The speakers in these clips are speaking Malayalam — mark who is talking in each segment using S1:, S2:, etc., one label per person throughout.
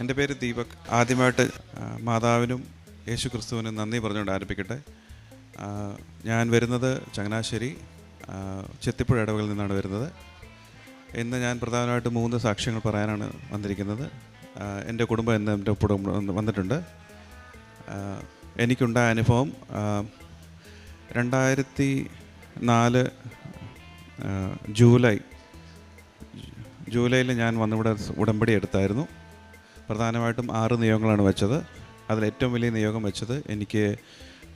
S1: എന്റെ പേര് ദീപക്. ആദ്യമായിട്ട് മാതാവിനും യേശു ക്രിസ്തുവിനും നന്ദി പറഞ്ഞുകൊണ്ട് ആരംഭിക്കട്ടെ. ഞാൻ വരുന്നത് ചങ്ങനാശ്ശേരി ചെത്തിപ്പുഴ ഇടവകളിൽ നിന്നാണ് വരുന്നത്. ഇന്ന് ഞാൻ പ്രധാനമായിട്ട് മൂന്ന് സാക്ഷ്യങ്ങൾ പറയാനാണ് വന്നിരിക്കുന്നത്. എന്റെ കുടുംബം എന്ന് എന്റെ കുടുംബം വന്നിട്ടുണ്ട്. എനിക്കുണ്ടായ അനുഭവം രണ്ടായിരത്തി നാല് ജൂലൈ ജൂലൈയിൽ ഞാൻ വന്നിവിടെ ഉടമ്പടി എടുത്തായിരുന്നു. പ്രധാനമായിട്ടും ആറ് നിയോഗങ്ങളാണ് വെച്ചത്. അതിൽ ഏറ്റവും വലിയ നിയോഗം വെച്ചത് എനിക്ക്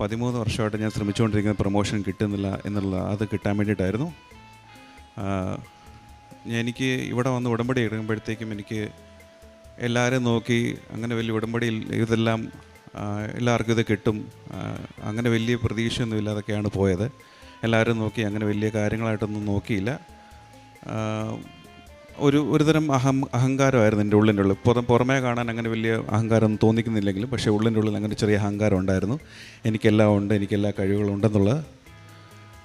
S1: പതിമൂന്ന് വർഷമായിട്ട് ഞാൻ ശ്രമിച്ചുകൊണ്ടിരിക്കുന്ന പ്രൊമോഷൻ കിട്ടുന്നില്ല എന്നുള്ള അത് കിട്ടാൻ വേണ്ടിയിട്ടായിരുന്നു. എനിക്ക് ഇവിടെ വന്ന് ഉടമ്പടി എടുക്കുമ്പോഴത്തേക്കും എനിക്ക് എല്ലാവരും നോക്കി അങ്ങനെ വലിയ ഉടമ്പടിയിൽ ഇതെല്ലാം എല്ലാവർക്കും ഇത് കിട്ടും. അങ്ങനെ വലിയ പ്രതീക്ഷയൊന്നും ഇല്ലാതൊക്കെയാണ് പോയത്. എല്ലാവരും നോക്കി അങ്ങനെ വലിയ കാര്യങ്ങളായിട്ടൊന്നും നോക്കിയില്ല. ഒരു ഒരുതരം അഹം അഹങ്കാരമായിരുന്നു എന്റെ ഉള്ളിന്റെ ഉള്ളിൽ. പുറം പുറമേ കാണാൻ അങ്ങനെ വലിയ അഹങ്കാരം തോന്നിക്കുന്നില്ലെങ്കിലും പക്ഷേ ഉള്ളിന്റെ ഉള്ളിൽ അങ്ങനെ ചെറിയ അഹങ്കാരം ഉണ്ടായിരുന്നു. എനിക്കെല്ലാം ഉണ്ട് എനിക്കെല്ലാ കഴിവുകളും ഉണ്ടെന്നുള്ളത്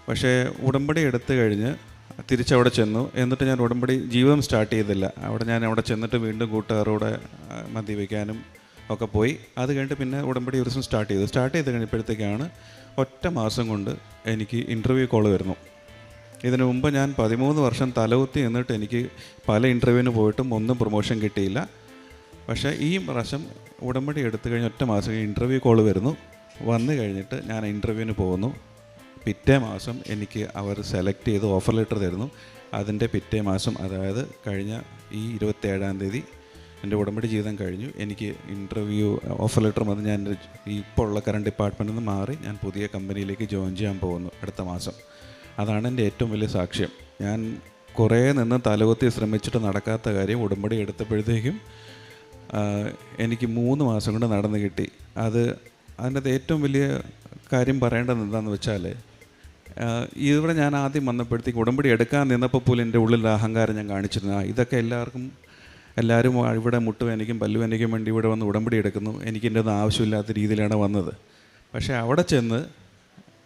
S1: പക്ഷേ ഉടമ്പടി എടുത്തു കഴിഞ്ഞ് തിരിച്ചവിടെ ചെന്നു. എന്നിട്ട് ഞാൻ ഉടമ്പടി ജീവിതം സ്റ്റാർട്ട് ചെയ്തില്ല. അവിടെ ഞാൻ അവിടെ ചെന്നിട്ട് വീണ്ടും കൂട്ടുകാരോടെ മദ്യപിക്കാനും ഒക്കെ പോയി. അത് കഴിഞ്ഞിട്ട് പിന്നെ ഉടമ്പടി ഒരു ദിവസം സ്റ്റാർട്ട് ചെയ്തു. സ്റ്റാർട്ട് ചെയ്ത് കഴിഞ്ഞപ്പോഴത്തേക്കാണ് ഒറ്റ മാസം കൊണ്ട് എനിക്ക് ഇന്റർവ്യൂ കോൾ വരുന്നു. ഇതിനു മുമ്പ് ഞാൻ പതിമൂന്ന് വർഷം തലകുത്തി എന്നിട്ട് എനിക്ക് പല ഇന്റർവ്യൂവിന് പോയിട്ടും ഒന്നും പ്രൊമോഷൻ കിട്ടിയില്ല. പക്ഷേ ഈ പ്രാവശ്യം ഉടമ്പടി എടുത്തു കഴിഞ്ഞ് ഒറ്റ മാസം ഇന്റർവ്യൂ കോൾ വരുന്നു. വന്നു കഴിഞ്ഞിട്ട് ഞാൻ ഇന്റർവ്യൂവിന് പോകുന്നു. പിറ്റേ മാസം എനിക്ക് അവർ സെലക്ട് ചെയ്ത് ഓഫർ ലെറ്റർ തരുന്നു. അതിന്റെ പിറ്റേ മാസം അതായത് കഴിഞ്ഞ ഈ ഇരുപത്തേഴാം തീയതി എന്റെ ഉടമ്പടി ജീവിതം കഴിഞ്ഞു. എനിക്ക് ഇന്റർവ്യൂ ഓഫർ ലെറ്റർ വന്ന് ഞാൻ ഇപ്പോൾ ഉള്ള കറണ്ട് ഡിപ്പാർട്ട്മെന്റിൽ നിന്ന് മാറി ഞാൻ പുതിയ കമ്പനിയിലേക്ക് ജോയിൻ ചെയ്യാൻ പോകുന്നു അടുത്ത മാസം. അതാണ് എന്റെ ഏറ്റവും വലിയ സാക്ഷ്യം. ഞാൻ കുറേ നിന്ന് തലകുത്തി ശ്രമിച്ചിട്ട് നടക്കാത്ത കാര്യം ഉടമ്പടി എടുത്തപ്പോഴത്തേക്കും എനിക്ക് മൂന്ന് മാസം കൊണ്ട് നടന്നു കിട്ടി. അത് അതിനകത്ത് ഏറ്റവും വലിയ കാര്യം പറയേണ്ടത് എന്താണെന്ന് വെച്ചാൽ ഇവിടെ ഞാൻ ആദ്യം വന്നപ്പോഴത്തേക്ക് ഉടമ്പടി എടുക്കാൻ നിന്നപ്പോൾ പോലും എന്റെ ഉള്ളിൽ അഹങ്കാരം ഞാൻ കാണിച്ചിരുന്നു. ഇതൊക്കെ എല്ലാവർക്കും എല്ലാവരും ഇവിടെ മുട്ടുവേനയ്ക്കും പല്ലുവേനയ്ക്കും വേണ്ടി ഇവിടെ വന്ന് ഉടമ്പടി എടുക്കുന്നു. എനിക്കിന്റെ ഒന്നും ആവശ്യമില്ലാത്ത രീതിയിലാണ് വന്നത്. പക്ഷേ അവിടെ ചെന്ന്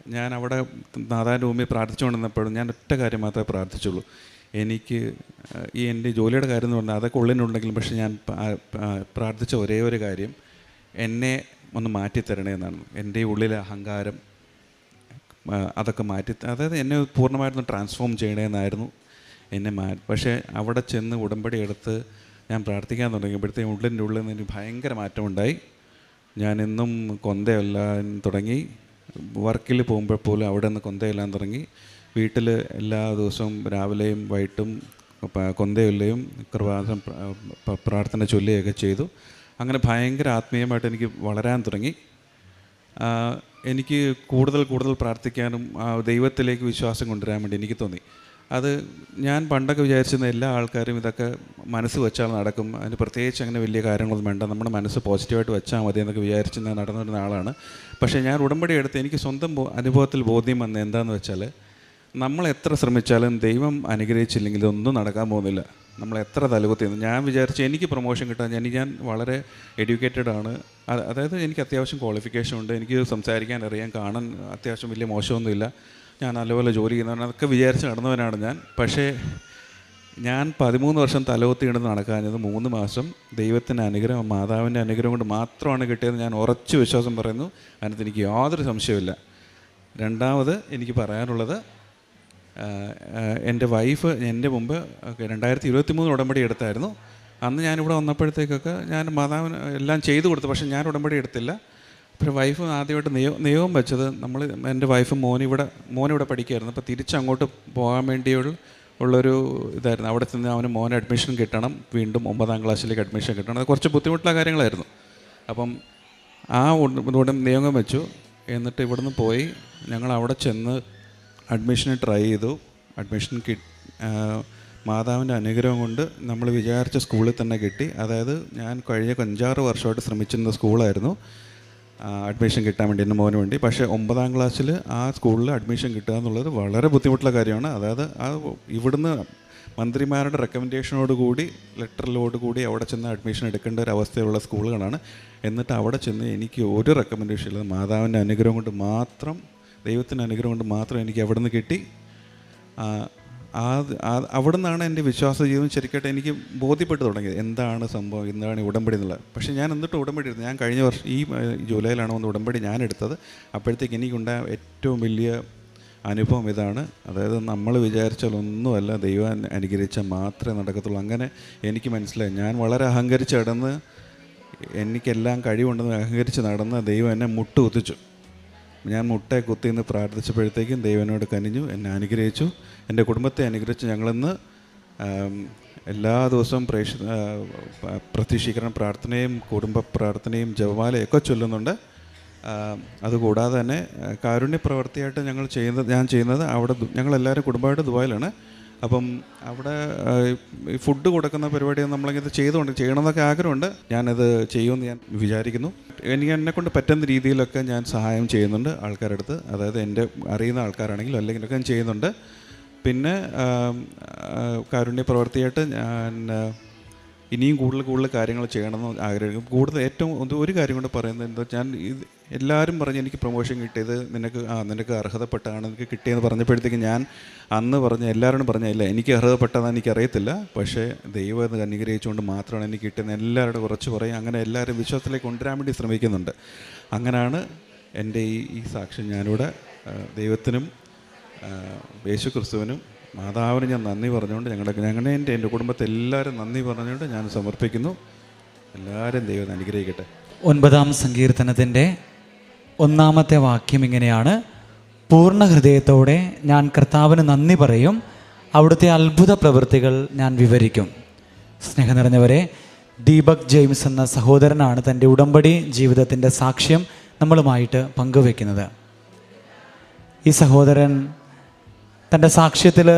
S1: ഞാൻ അവിടെ നാദാന്റെ ഭൂമി പ്രാർത്ഥിച്ചുകൊണ്ടിരുന്നപ്പോഴും ഞാൻ ഒറ്റ കാര്യം മാത്രമേ പ്രാർത്ഥിച്ചുള്ളൂ. എനിക്ക് ഈ എന്റെ ജോലിയുടെ കാര്യം എന്ന് പറഞ്ഞാൽ അതൊക്കെ ഉള്ളിനുണ്ടെങ്കിലും പക്ഷേ ഞാൻ പ്രാർത്ഥിച്ച ഒരേ ഒരു കാര്യം എന്നെ ഒന്ന് മാറ്റിത്തരണേ എന്നാണ്. എന്റെ ഉള്ളിലെ അഹങ്കാരം അതൊക്കെ മാറ്റി അതായത് എന്നെ പൂർണമായിട്ടൊന്ന് ട്രാൻസ്ഫോം ചെയ്യണമെന്നായിരുന്നു എന്നെ മാ പക്ഷേ അവിടെ ചെന്ന് ഉടമ്പടി എടുത്ത് ഞാൻ പ്രാർത്ഥിക്കാൻ തുടങ്ങിയപ്പോഴത്തേക്കും ഉള്ളിന്റെ ഉള്ളിൽ നിന്ന് എനിക്ക് ഭയങ്കര മാറ്റമുണ്ടായി. ഞാൻ എന്നും കൊന്തയെല്ലാം തുടങ്ങി. വർക്കിൽ പോകുമ്പോൾ പോലും അവിടെ നിന്ന് കൊന്തയെല്ലാം തുടങ്ങി വീട്ടിൽ എല്ലാ ദിവസവും രാവിലെയും വൈകിട്ടും കൊന്തയുള്ളയും കൃപാസം പ്രാർത്ഥന ചൊല്ലുകയൊക്കെ ചെയ്തു. അങ്ങനെ ഭയങ്കര ആത്മീയമായിട്ട് എനിക്ക് വളരാൻ തുടങ്ങി. എനിക്ക് കൂടുതൽ കൂടുതൽ പ്രാർത്ഥിക്കാനും ദൈവത്തിലേക്ക് വിശ്വാസം കൊണ്ടുവരാൻ വേണ്ടി എനിക്ക് തോന്നി. അത് ഞാൻ പണ്ടൊക്കെ വിചാരിച്ചിരുന്ന എല്ലാ ആൾക്കാരും ഇതൊക്കെ മനസ്സ് വെച്ചാൽ നടക്കും. അതിന് പ്രത്യേകിച്ച് അങ്ങനെ വലിയ കാര്യങ്ങളൊന്നും വേണ്ട. നമ്മുടെ മനസ്സ് പോസിറ്റീവായിട്ട് വെച്ചാൽ മതി എന്നൊക്കെ വിചാരിച്ച് ഞാൻ നടന്നിരുന്ന ആളാണ്. പക്ഷേ ഞാൻ ഉടമ്പടി എടുത്ത് എനിക്ക് സ്വന്തം അനുഭവത്തിൽ ബോധ്യം വന്ന എന്താണെന്ന് വെച്ചാൽ നമ്മൾ എത്ര ശ്രമിച്ചാലും ദൈവം അനുഗ്രഹിച്ചില്ലെങ്കിൽ ഇതൊന്നും നടക്കാൻ പോകുന്നില്ല. നമ്മൾ എത്ര തലകുത്തി ഞാൻ വിചാരിച്ചു എനിക്ക് പ്രൊമോഷൻ കിട്ടാൻ എനിക്ക് ഞാൻ വളരെ എഡ്യൂക്കേറ്റഡ് ആണ്. അതായത് എനിക്ക് അത്യാവശ്യം ക്വാളിഫിക്കേഷൻ ഉണ്ട്. എനിക്ക് സംസാരിക്കാൻ അറിയാം കാണാൻ അത്യാവശ്യം വലിയ മോശമൊന്നുമില്ല. ഞാൻ നല്ലപോലെ ജോലി ചെയ്യുന്നവനാണ്. അതൊക്കെ വിചാരിച്ച് നടന്നവനാണ് ഞാൻ. പക്ഷേ ഞാൻ പതിമൂന്ന് വർഷം തലകുത്തി കിടന്ന് നടക്കാഞ്ഞത് മൂന്ന് മാസം ദൈവത്തിന്റെ അനുഗ്രഹം മാതാവിന്റെ അനുഗ്രഹം കൊണ്ട് മാത്രമാണ് കിട്ടിയതെന്ന് ഞാൻ ഉറച്ചു വിശ്വാസം പറയുന്നു. അതിനകത്ത് എനിക്ക് യാതൊരു സംശയമില്ല രണ്ടാമത് എനിക്ക് പറയാനുള്ളത് എന്റെ വൈഫ് എന്റെ മുമ്പ് രണ്ടായിരത്തി ഇരുപത്തി മൂന്ന് ഉടമ്പടി എടുത്തായിരുന്നു. അന്ന് ഞാനിവിടെ വന്നപ്പോഴത്തേക്കൊക്കെ ഞാൻ മാതാവിന് എല്ലാം ചെയ്തു കൊടുത്തു. പക്ഷേ ഞാൻ ഉടമ്പടി എടുത്തില്ല. പക്ഷേ വൈഫ് ആദ്യമായിട്ട് നിയോ നിയമം വെച്ചത് നമ്മൾ എന്റെ വൈഫ് മോനിവിടെ മോനിവിടെ പഠിക്കുകയായിരുന്നു അപ്പോൾ തിരിച്ചങ്ങോട്ട് പോകാൻ വേണ്ടിയുള്ള ഉള്ളൊരു ഇതായിരുന്നു. അവിടെ ചെന്ന് അവന് മോൻ അഡ്മിഷൻ കിട്ടണം. വീണ്ടും ഒമ്പതാം ക്ലാസ്സിലേക്ക് അഡ്മിഷൻ കിട്ടണം. അത് കുറച്ച് ബുദ്ധിമുട്ടുള്ള കാര്യങ്ങളായിരുന്നു. അപ്പം ആ ഉടൻ നിയമം വെച്ചു. എന്നിട്ട് ഇവിടുന്ന് പോയി. ഞങ്ങൾ അവിടെ ചെന്ന് അഡ്മിഷന് ട്രൈ ചെയ്തു. അഡ്മിഷൻ കി മാതാവിന്റെ അനുഗ്രഹം കൊണ്ട് നമ്മൾ വിചാരിച്ച സ്കൂളിൽ തന്നെ കിട്ടി. അതായത് ഞാൻ കഴിഞ്ഞ അഞ്ചാറ് വർഷമായിട്ട് ശ്രമിച്ചിരുന്ന സ്കൂളായിരുന്നു. അഡ്മിഷൻ കിട്ടാൻ വേണ്ടി എന്റെ മോന് വേണ്ടി. പക്ഷേ ഒമ്പതാം ക്ലാസ്സിൽ ആ സ്കൂളിൽ അഡ്മിഷൻ കിട്ടുക എന്നുള്ളത് വളരെ ബുദ്ധിമുട്ടുള്ള കാര്യമാണ്. അതായത് ആ ഇവിടുന്ന് മന്ത്രിമാരുടെ റെക്കമെൻഡേഷനോട് കൂടി ലെറ്ററിലോട് കൂടി അവിടെ ചെന്ന് അഡ്മിഷൻ എടുക്കേണ്ട ഒരു അവസ്ഥയുള്ള സ്കൂളുകളാണ് എന്നിട്ട് അവിടെ ചെന്ന് എനിക്ക് ഒരു റെക്കമെൻഡേഷൻ ഇല്ല. മാതാവിന്റെ അനുഗ്രഹം കൊണ്ട് മാത്രം ദൈവത്തിന്റെ അനുഗ്രഹം കൊണ്ട് മാത്രം എനിക്ക് അവിടെ നിന്ന് കിട്ടി ആ, അവിടെ നിന്നാണ് എന്റെ വിശ്വാസ ജീവിതം ശരിക്കായിട്ട് എനിക്ക് ബോധ്യപ്പെട്ടു തുടങ്ങിയത്. എന്താണ് സംഭവം? എന്താണ് ഉടമ്പടി എന്നുള്ളത് പക്ഷേ ഞാൻ എന്നിട്ട് ഉടമ്പടി എടുത്തു. ഞാൻ കഴിഞ്ഞ വർഷം ഈ ജൂലൈയിലാണ് വന്ന് ഉടമ്പടി ഞാൻ എടുത്തത്. അപ്പോഴത്തേക്ക് എനിക്കുണ്ടായ ഏറ്റവും വലിയ അനുഭവം ഇതാണ്. അതായത് നമ്മൾ വിചാരിച്ചാൽ ഒന്നുമല്ല ദൈവം അനു- അനുഗ്രഹിച്ചാൽ മാത്രമേ നടക്കത്തുള്ളൂ. അങ്ങനെ എനിക്ക് മനസ്സിലായി. ഞാൻ വളരെ അഹങ്കരിച്ച് കിടന്ന് എനിക്കെല്ലാം കഴിവുണ്ടെന്ന് അഹങ്കരിച്ച് നടന്ന് ദൈവം എന്നെ മുട്ടുകുത്തിച്ചു. ഞാൻ മുട്ട കുത്തി നിന്ന് പ്രാർത്ഥിച്ചപ്പോഴത്തേക്കും ദൈവനോട് കനിഞ്ഞു എന്നെ അനുഗ്രഹിച്ചു. എന്റെ കുടുംബത്തെ അനുഗ്രഹിച്ചു ഞങ്ങളിന്ന് എല്ലാ ദിവസവും പ്രേക്ഷ പ്രത്യക്ഷീകരണ പ്രാർത്ഥനയും കുടുംബ പ്രാർത്ഥനയും ജപമാലയൊക്കെ ചൊല്ലുന്നുണ്ട്. അതുകൂടാതെ തന്നെ കാരുണ്യ പ്രവൃത്തിയായിട്ട് ഞങ്ങൾ ചെയ്യുന്നത് ഞാൻ ചെയ്യുന്നത് അവിടെ ഞങ്ങളെല്ലാവരും കുടുംബമായിട്ട് ദുബായിലാണ്. അപ്പം അവിടെ ഫുഡ് കൊടുക്കുന്ന പരിപാടി നമ്മളിങ്ങനെ ചെയ്തുകൊണ്ട് ചെയ്യണമെന്നൊക്കെ ആഗ്രഹമുണ്ട്. ഞാനത് ചെയ്യുമെന്ന് ഞാൻ വിചാരിക്കുന്നു. എനിക്ക് എന്നെ കൊണ്ട് പറ്റുന്ന രീതിയിലൊക്കെ ഞാൻ സഹായം ചെയ്യുന്നുണ്ട് ആൾക്കാരുടെ അടുത്ത് അതായത് എന്റെ അറിയുന്ന ആൾക്കാരാണെങ്കിലും അല്ലെങ്കിലൊക്കെ ഞാൻ ചെയ്യുന്നുണ്ട്. പിന്നെ കാരുണ്യ പ്രവൃത്തിയായിട്ട് ഞാൻ ഇനിയും കൂടുതൽ കൂടുതൽ കാര്യങ്ങൾ ചെയ്യണമെന്ന് ആഗ്രഹിക്കും കൂടുതൽ ഏറ്റവും ഒരു കാര്യം കൊണ്ട് പറയുന്നത് എന്താ ഞാൻ ഇത് എല്ലാവരും പറഞ്ഞ് എനിക്ക് പ്രൊമോഷൻ കിട്ടിയത് നിനക്ക് ആ നിനക്ക് അർഹതപ്പെട്ടാണ് നിനക്ക് കിട്ടിയെന്ന് പറഞ്ഞപ്പോഴത്തേക്ക് ഞാൻ അന്ന് പറഞ്ഞ എല്ലാവരോടും പറഞ്ഞില്ല എനിക്ക് അർഹതപ്പെട്ടതെന്ന് എനിക്കറിയത്തില്ല. പക്ഷേ ദൈവം എന്ന് അനുഗ്രഹിച്ചുകൊണ്ട് മാത്രമാണ് എനിക്ക് കിട്ടുന്നത്. എല്ലാവരോടും കുറച്ച് പറയും. അങ്ങനെ എല്ലാവരും വിശ്വാസത്തിലേക്ക് കൊണ്ടുവരാൻ വേണ്ടി ശ്രമിക്കുന്നുണ്ട്. അങ്ങനെയാണ് എന്റെ ഈ ഈ സാക്ഷ്യം ഞാനിവിടെ ദൈവത്തിനും യേശു ക്രിസ്തുവിനും മാതാവിന് ഞാൻ നന്ദി പറഞ്ഞുകൊണ്ട് ഞങ്ങളുടെ ഞങ്ങളുടെ എന്റെ എന്റെ കുടുംബത്തെ എല്ലാവരും നന്ദി പറഞ്ഞുകൊണ്ട് ഞാൻ സമർപ്പിക്കുന്നു. എല്ലാവരും ദൈവം അനുഗ്രഹിക്കട്ടെ.
S2: ഒൻപതാം സങ്കീർത്തനത്തിന്റെ ഒന്നാമത്തെ വാക്യം ഇങ്ങനെയാണ്. പൂർണ ഹൃദയത്തോടെ ഞാൻ കർത്താവിന് നന്ദി പറയും. അവിടുത്തെ അത്ഭുത പ്രവൃത്തികൾ ഞാൻ വിവരിക്കും. സ്നേഹം നിറഞ്ഞവരെ ദീപക് ജെയിംസ് എന്ന സഹോദരനാണ് തന്റെ ഉടമ്പടി ജീവിതത്തിന്റെ സാക്ഷ്യം നമ്മളുമായിട്ട് പങ്കുവെക്കുന്നത്. ഈ സഹോദരൻ തന്റെ സാക്ഷ്യത്തിൽ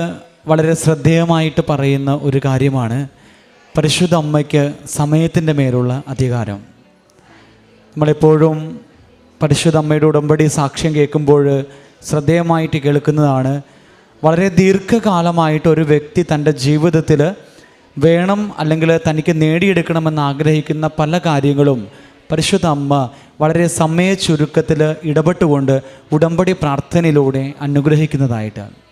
S2: വളരെ ശ്രദ്ധേയമായിട്ട് പറയുന്ന ഒരു കാര്യമാണ് പരിശുദ്ധ അമ്മയ്ക്ക് സമയത്തിന്റെ മേലുള്ള അധികാരം. നമ്മളെപ്പോഴും പരിശുദ്ധ അമ്മയുടെ ഉടമ്പടി സാക്ഷ്യം കേൾക്കുമ്പോൾ ശ്രദ്ധേയമായിട്ട് കേൾക്കുന്നതാണ്. വളരെ ദീർഘകാലമായിട്ട് ഒരു വ്യക്തി തന്റെ ജീവിതത്തിൽ വേണം അല്ലെങ്കിൽ തനിക്ക് നേടിയെടുക്കണമെന്ന് ആഗ്രഹിക്കുന്ന പല കാര്യങ്ങളും പരിശുദ്ധ അമ്മ വളരെ സമയ ചുരുക്കത്തിൽ ഇടപെട്ടുകൊണ്ട് ഉടമ്പടി പ്രാർത്ഥനയിലൂടെ അനുഗ്രഹിക്കുന്നതായിട്ട്.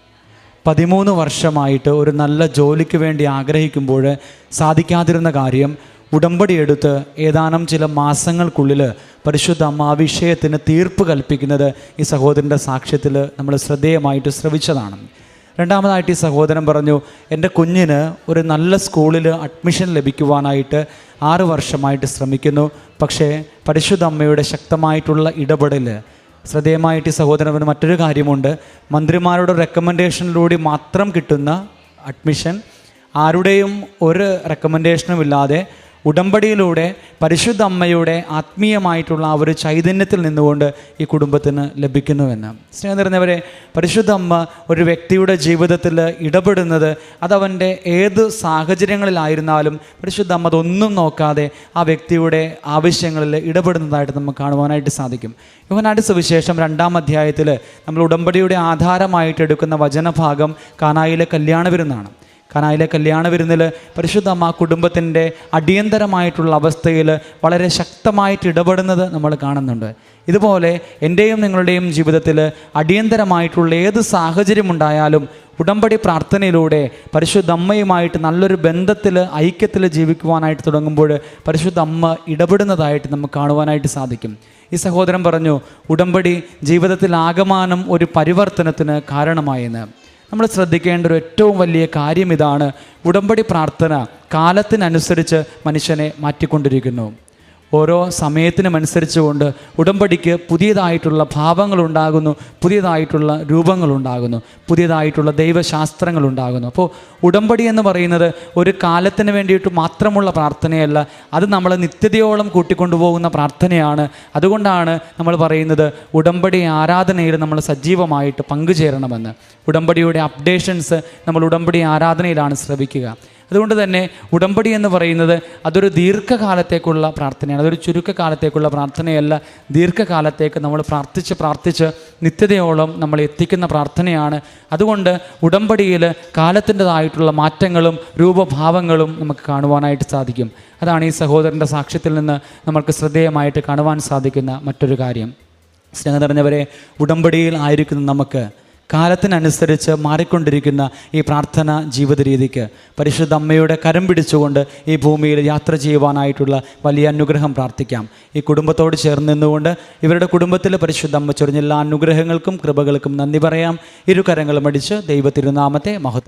S2: പതിമൂന്ന് വർഷമായിട്ട് ഒരു നല്ല ജോലിക്ക് വേണ്ടി ആഗ്രഹിക്കുമ്പോൾ സാധിക്കാതിരുന്ന കാര്യം ഉടമ്പടി എടുത്ത് ഏതാനും ചില മാസങ്ങൾക്കുള്ളിൽ പരിശുദ്ധ അമ്മ ആ വിഷയത്തിന് തീർപ്പ് കൽപ്പിക്കുന്നത് ഈ സഹോദരന്റെ സാക്ഷ്യത്തിൽ നമ്മൾ ശ്രദ്ധേയമായിട്ട് ശ്രവിച്ചതാണ്. രണ്ടാമതായിട്ട് ഈ സഹോദരൻ പറഞ്ഞു എന്റെ കുഞ്ഞിന് ഒരു നല്ല സ്കൂളിൽ അഡ്മിഷൻ ലഭിക്കുവാനായിട്ട് ആറ് വർഷമായിട്ട് ശ്രമിക്കുന്നു. പക്ഷേ പരിശുദ്ധ അമ്മയുടെ ശക്തമായിട്ടുള്ള ഇടപെടൽ ശ്രദ്ധേയമായിട്ട് സഹോദരന് മറ്റൊരു കാര്യമുണ്ട്. മന്ത്രിമാരുടെ റെക്കമെൻഡേഷനിലൂടെ മാത്രം കിട്ടുന്ന അഡ്മിഷൻ ആരുടെയും ഒരു റെക്കമെൻഡേഷനും ഇല്ലാതെ ഉടമ്പടിയിലൂടെ പരിശുദ്ധ അമ്മയുടെ ആത്മീയമായിട്ടുള്ള ആ ഒരു ചൈതന്യത്തിൽ നിന്നുകൊണ്ട് ഈ കുടുംബത്തിന് ലഭിക്കുന്നുവെന്ന്. സ്നേഹം നിറഞ്ഞവരെ പരിശുദ്ധ അമ്മ ഒരു വ്യക്തിയുടെ ജീവിതത്തിൽ ഇടപെടുന്നത് അതവന്റെ ഏത് സാഹചര്യങ്ങളിലായിരുന്നാലും പരിശുദ്ധ അമ്മ അതൊന്നും നോക്കാതെ ആ വ്യക്തിയുടെ ആവശ്യങ്ങളിൽ ഇടപെടുന്നതായിട്ട് നമുക്ക് കാണുവാനായിട്ട് സാധിക്കും. യോഹനാട് സുവിശേഷം രണ്ടാം അധ്യായത്തിൽ നമ്മൾ ഉടമ്പടിയുടെ ആധാരമായിട്ട് എടുക്കുന്ന വചനഭാഗം കാനായിലെ കല്യാണ വിരുന്നാണ്. കനായിലെ കല്യാണ വിരുന്നിൽ പരിശുദ്ധ അമ്മ ആ കുടുംബത്തിന്റെ അടിയന്തരമായിട്ടുള്ള അവസ്ഥയിൽ വളരെ ശക്തമായിട്ട് ഇടപെടുന്നത് നമ്മൾ കാണുന്നുണ്ട്. ഇതുപോലെ എന്റെയും നിങ്ങളുടെയും ജീവിതത്തിൽ അടിയന്തരമായിട്ടുള്ള ഏത് സാഹചര്യം ഉണ്ടായാലും ഉടമ്പടി പ്രാർത്ഥനയിലൂടെ പരിശുദ്ധ അമ്മയുമായിട്ട് നല്ലൊരു ബന്ധത്തിൽ ഐക്യത്തിൽ ജീവിക്കുവാനായിട്ട് തുടങ്ങുമ്പോൾ പരിശുദ്ധ അമ്മ ഇടപെടുന്നതായിട്ട് നമുക്ക് കാണുവാനായിട്ട് സാധിക്കും. ഈ സഹോദരൻ പറഞ്ഞു ഉടമ്പടി ജീവിതത്തിൽ ആകമാനം ഒരു പരിവർത്തനത്തിന് കാരണമായെന്ന്. നമ്മൾ ശ്രദ്ധിക്കേണ്ട ഒരു ഏറ്റവും വലിയ കാര്യം ഇതാണ് ഉടമ്പടി പ്രാർത്ഥന കാലത്തിനനുസരിച്ച് മനുഷ്യനെ മാറ്റിക്കൊണ്ടിരിക്കുന്നു. ഓരോ സമയത്തിനും അനുസരിച്ചുകൊണ്ട് ഉടമ്പടിക്ക് പുതിയതായിട്ടുള്ള ഭാവങ്ങളുണ്ടാകുന്നു പുതിയതായിട്ടുള്ള രൂപങ്ങളുണ്ടാകുന്നു പുതിയതായിട്ടുള്ള ദൈവശാസ്ത്രങ്ങളുണ്ടാകുന്നു. അപ്പോൾ ഉടമ്പടി എന്ന് പറയുന്നത് ഒരു കാലത്തിന് വേണ്ടിയിട്ട് മാത്രമുള്ള പ്രാർത്ഥനയല്ല അത് നമ്മൾ നിത്യതയോളം കൂട്ടിക്കൊണ്ടുപോകുന്ന പ്രാർത്ഥനയാണ്. അതുകൊണ്ടാണ് നമ്മൾ പറയുന്നത് ഉടമ്പടി ആരാധനയിൽ നമ്മൾ സജീവമായിട്ട് പങ്കുചേരണമെന്ന്. ഉടമ്പടിയുടെ അപ്ഡേഷൻസ് നമ്മൾ ഉടമ്പടി ആരാധനയിലാണ് ശ്രവിക്കുക. അതുകൊണ്ട് തന്നെ ഉടമ്പടി എന്ന് പറയുന്നത് അതൊരു ദീർഘകാലത്തേക്കുള്ള പ്രാർത്ഥനയാണ് അതൊരു ചുരുക്കകാലത്തേക്കുള്ള പ്രാർത്ഥനയല്ല. ദീർഘകാലത്തേക്ക് നമ്മൾ പ്രാർത്ഥിച്ച് പ്രാർത്ഥിച്ച് നിത്യതയോളം നമ്മൾ എത്തിക്കുന്ന പ്രാർത്ഥനയാണ്. അതുകൊണ്ട് ഉടമ്പടിയിൽ കാലത്തിന്റെതായിട്ടുള്ള മാറ്റങ്ങളും രൂപഭാവങ്ങളും നമുക്ക് കാണുവാനായിട്ട് സാധിക്കും. അതാണ് ഈ സഹോദരന്റെ സാക്ഷ്യത്തിൽ നിന്ന് നമുക്ക് ശ്രദ്ധേയമായിട്ട് കാണുവാൻ സാധിക്കുന്ന മറ്റൊരു കാര്യം. സ്നേഹം നിറഞ്ഞവരെ ഉടമ്പടിയിൽ ആയിരിക്കുന്ന നമുക്ക് കാലത്തിനനുസരിച്ച് മാറിക്കൊണ്ടിരിക്കുന്ന ഈ പ്രാർത്ഥന ജീവിത രീതിക്ക് പരിശുദ്ധ അമ്മയുടെ കരം പിടിച്ചുകൊണ്ട് ഈ ഭൂമിയിൽ യാത്ര ചെയ്യുവാനായിട്ടുള്ള വലിയ അനുഗ്രഹം പ്രാർത്ഥിക്കാം. ഈ കുടുംബത്തോട് ചേർന്ന് നിന്നുകൊണ്ട് ഇവരുടെ കുടുംബത്തിലെ പരിശുദ്ധ അമ്മ ചൊരിഞ്ഞ എല്ലാ അനുഗ്രഹങ്ങൾക്കും കൃപകൾക്കും നന്ദി പറയാം. ഇരു കരങ്ങളും അടിച്ച് ദൈവത്തിരുനാമത്തെ മഹത്വം